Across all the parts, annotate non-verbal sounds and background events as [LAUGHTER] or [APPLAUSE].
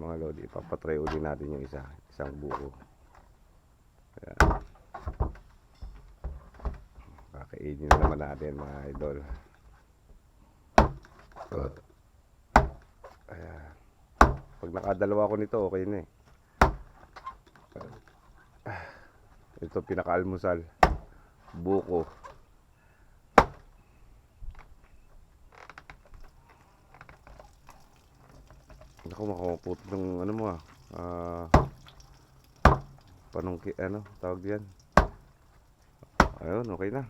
mga lodi. Papatry uli natin yung isa. Isang buko. Ayan. Kakainin na naman natin mga idol. Ayan. Pag nakadalawa ko nito, okay na eh. Ah, Ito pinakaalmusal. Buko. Ako makakaputo ng ano mo ah. Ah, panungki, ano, tawag diyan. Ayun, okay na.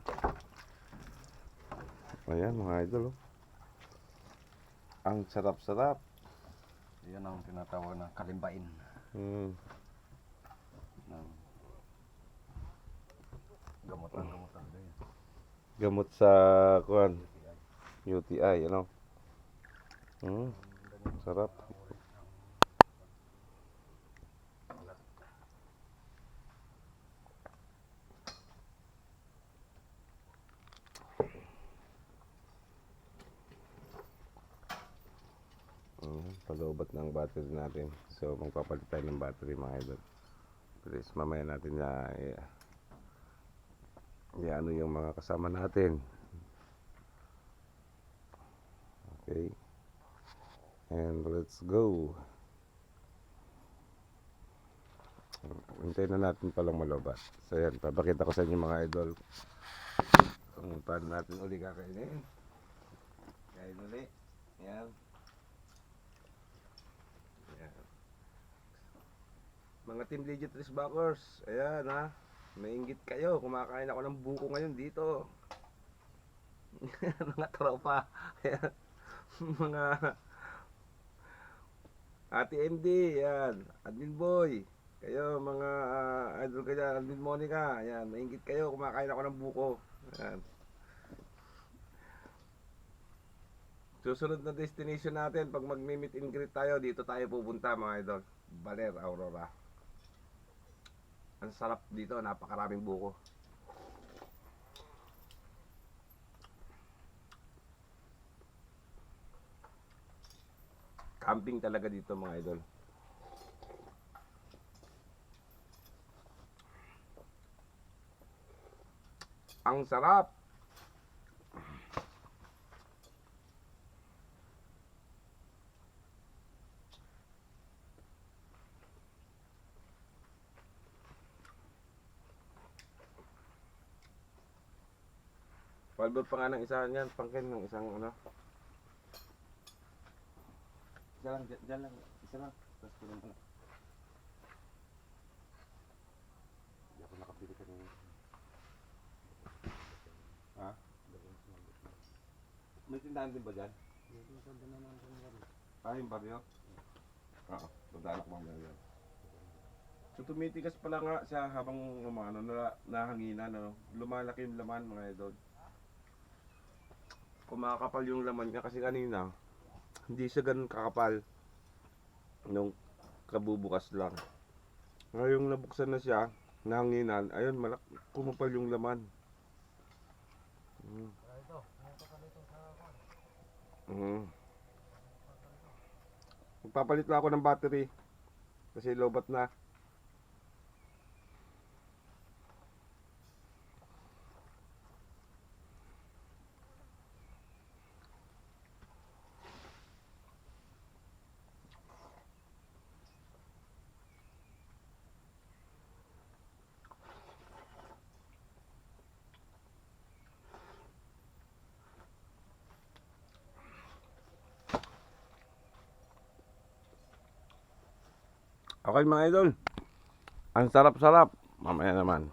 Ayan mga idol oh. Ang sarap-sarap. Yan ang tinatawag na kalimbain Hmm. ng gamutan gamutan din. Gamot sa kuan UTI, ano? Hmm. Sarap. Palobat ng battery natin. So, magpapalit tayo ng battery mga idol. Please, mamaya natin na eh, ano yung mga kasama natin. Okay. And let's go. Hintayin na natin palang malobat. So yan, papakita ko sa inyo mga idol kung paano natin uli kakainin. Kain uli. Yan. Mga Team Legit Backers, ayan ha. Mainggit kayo, kumakain ako ng buko ngayon dito. [LAUGHS] mga tropa. Ayan. [LAUGHS] mga Ate MD, yan. Admin Boy. Kayo, mga ah, idol ka dyan. Admin Monica, yan. Mainggit kayo, kumakain ako ng buko. Yan. Susunod na destination natin, pag mag-meet and greet tayo, dito tayo pupunta mga idol. Baler, Aurora. Ang sarap dito, napakaraming buko. Camping talaga dito mga idol. Ang sarap. Palbot pa nga ng isa niyan, pangkin ng isang ano. Isa lang, dyan, lang, isa lang. Tapos kunin mo na. Hindi ako nakabili kanina. Ha? May tindahan din ba dyan? Ah, yung baryo? Oo, dadaan ako mamaya yan. So tumitigas pala nga siya habang umano na nahanginan ano. Lumalaki yung laman mga idol. Kumakapal yung laman niya kasi kanina hindi siya ganun kakapal nung kabubukas lang. Ngayong nabuksan na siya, nahanginan, ayun malak kumapal yung laman. Mm. Mm. Magpapalit lang ako ng battery kasi lobat na. Okay mga idol. Ang sarap-sarap. Mamaya naman.